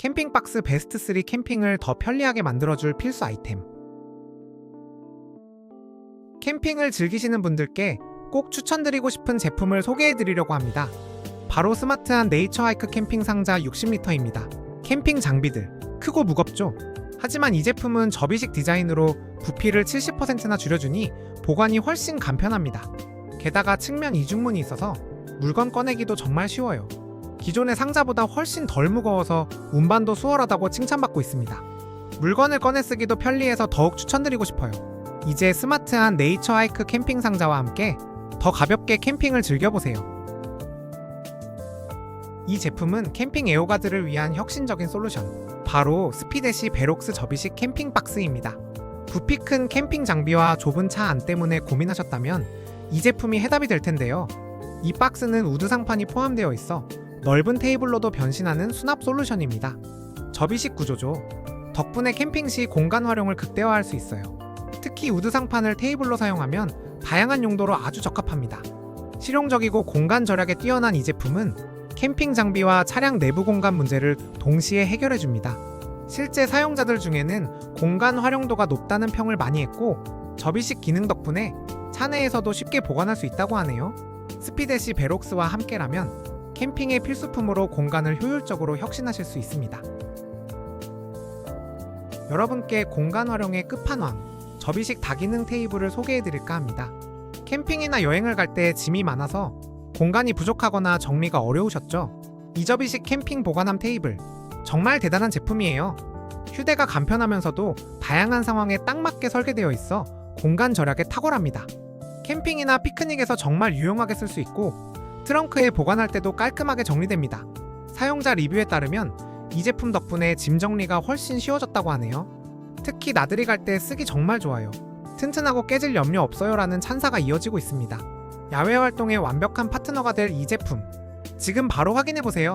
캠핑박스 베스트 3 캠핑을 더 편리하게 만들어줄 필수 아이템. 캠핑을 즐기시는 분들께 꼭 추천드리고 싶은 제품을 소개해드리려고 합니다. 바로 스마트한 네이처 하이크 캠핑 상자 60리터입니다. 캠핑 장비들 크고 무겁죠? 하지만 이 제품은 접이식 디자인으로 부피를 70%나 줄여주니 보관이 훨씬 간편합니다. 게다가 측면 이중문이 있어서 물건 꺼내기도 정말 쉬워요. 기존의 상자보다 훨씬 덜 무거워서 운반도 수월하다고 칭찬받고 있습니다. 물건을 꺼내 쓰기도 편리해서 더욱 추천드리고 싶어요. 이제 스마트한 네이처 하이크 캠핑 상자와 함께 더 가볍게 캠핑을 즐겨보세요. 이 제품은 캠핑 애호가들을 위한 혁신적인 솔루션. 바로 스피데시 베록스 접이식 캠핑 박스입니다. 부피 큰 캠핑 장비와 좁은 차 안 때문에 고민하셨다면 이 제품이 해답이 될 텐데요. 이 박스는 우드 상판이 포함되어 있어 넓은 테이블로도 변신하는 수납 솔루션입니다. 접이식 구조죠. 덕분에 캠핑 시 공간 활용을 극대화할 수 있어요. 특히 우드 상판을 테이블로 사용하면 다양한 용도로 아주 적합합니다. 실용적이고 공간 절약에 뛰어난 이 제품은 캠핑 장비와 차량 내부 공간 문제를 동시에 해결해 줍니다. 실제 사용자들 중에는 공간 활용도가 높다는 평을 많이 했고 접이식 기능 덕분에 차 내에서도 쉽게 보관할 수 있다고 하네요. 스피데시 베록스와 함께라면 캠핑의 필수품으로 공간을 효율적으로 혁신하실 수 있습니다. 여러분께 공간 활용의 끝판왕 접이식 다기능 테이블을 소개해 드릴까 합니다. 캠핑이나 여행을 갈 때 짐이 많아서 공간이 부족하거나 정리가 어려우셨죠? 이접이식 캠핑 보관함 테이블 정말 대단한 제품이에요. 휴대가 간편하면서도 다양한 상황에 딱 맞게 설계되어 있어 공간 절약에 탁월합니다. 캠핑이나 피크닉에서 정말 유용하게 쓸 수 있고 트렁크에 보관할 때도 깔끔하게 정리됩니다. 사용자 리뷰에 따르면 이 제품 덕분에 짐 정리가 훨씬 쉬워졌다고 하네요. 특히 나들이 갈 때 쓰기 정말 좋아요. 튼튼하고 깨질 염려 없어요라는 찬사가 이어지고 있습니다. 야외 활동에 완벽한 파트너가 될 이 제품. 지금 바로 확인해 보세요.